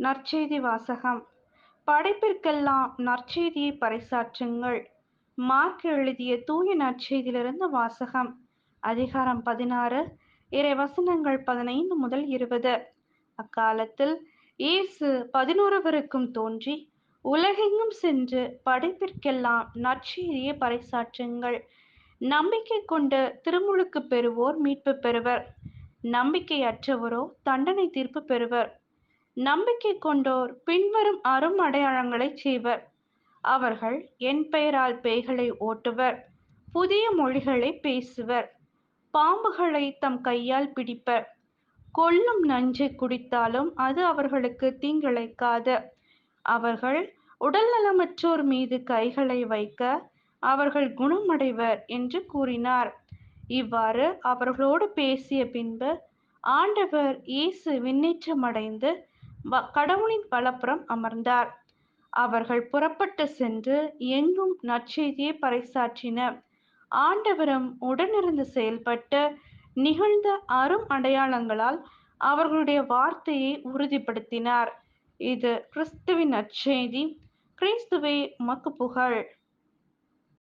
நற்செய்தி வாசகம். படைப்பிற்கெல்லாம் நற்செய்தியை பறைசாற்றுங்கள். மார்க் எழுதிய தூய நற்செய்தியிலிருந்து வாசகம். அதிகாரம் பதினாறு இறை வசனங்கள் பதினைந்து முதல் இருபது. அக்காலத்தில் இயேசு பதினொருவருக்கும் தோன்றி உலகெங்கும் சென்று படைப்பிற்கெல்லாம் நற்செய்தியை பறைசாற்றுங்கள். நம்பிக்கை கொண்டு திருமுழுக்கு பெறுவோர் மீட்பு பெறுவர். நம்பிக்கையற்றவரோ தண்டனை தீர்ப்பு பெறுவர். நம்பிக்கை கொண்டோர் பின்வரும் அரும் அடையாளங்களை செய்வர். அவர்கள் என் பெயரால் பேய்களை ஓட்டுவர் புதிய மொழிகளை பேசுவர் பாம்புகளை தம் கையால் பிடிப்பர். கொல்லும் நஞ்சை குடித்தாலும் அது அவர்களுக்கு தீங்கிழைக்காது. அவர்கள் உடல் நலமற்றோர் மீது கைகளை வைக்க அவர்கள் குணமடைவர் என்று கூறினார். இவ்வாறு அவர்களோடு பேசிய பின்பு ஆண்டவர் இயேசு விண்ணேற்றமடைந்து கடவுளின் வலப்புறம் அமர்ந்தார். அவர்கள் புறப்பட்டு சென்று எங்கும் நற்செய்தியை பறைசாற்றின ஆண்டவரும் உடனிருந்து செயல்பட்டு நிகழ்ந்த அரும் அடையாளங்களால் அவர்களுடைய வார்த்தையை உறுதிப்படுத்தினார். இது கிறிஸ்துவின் நற்செய்தி. கிறிஸ்துவே மக்கு புகழ்.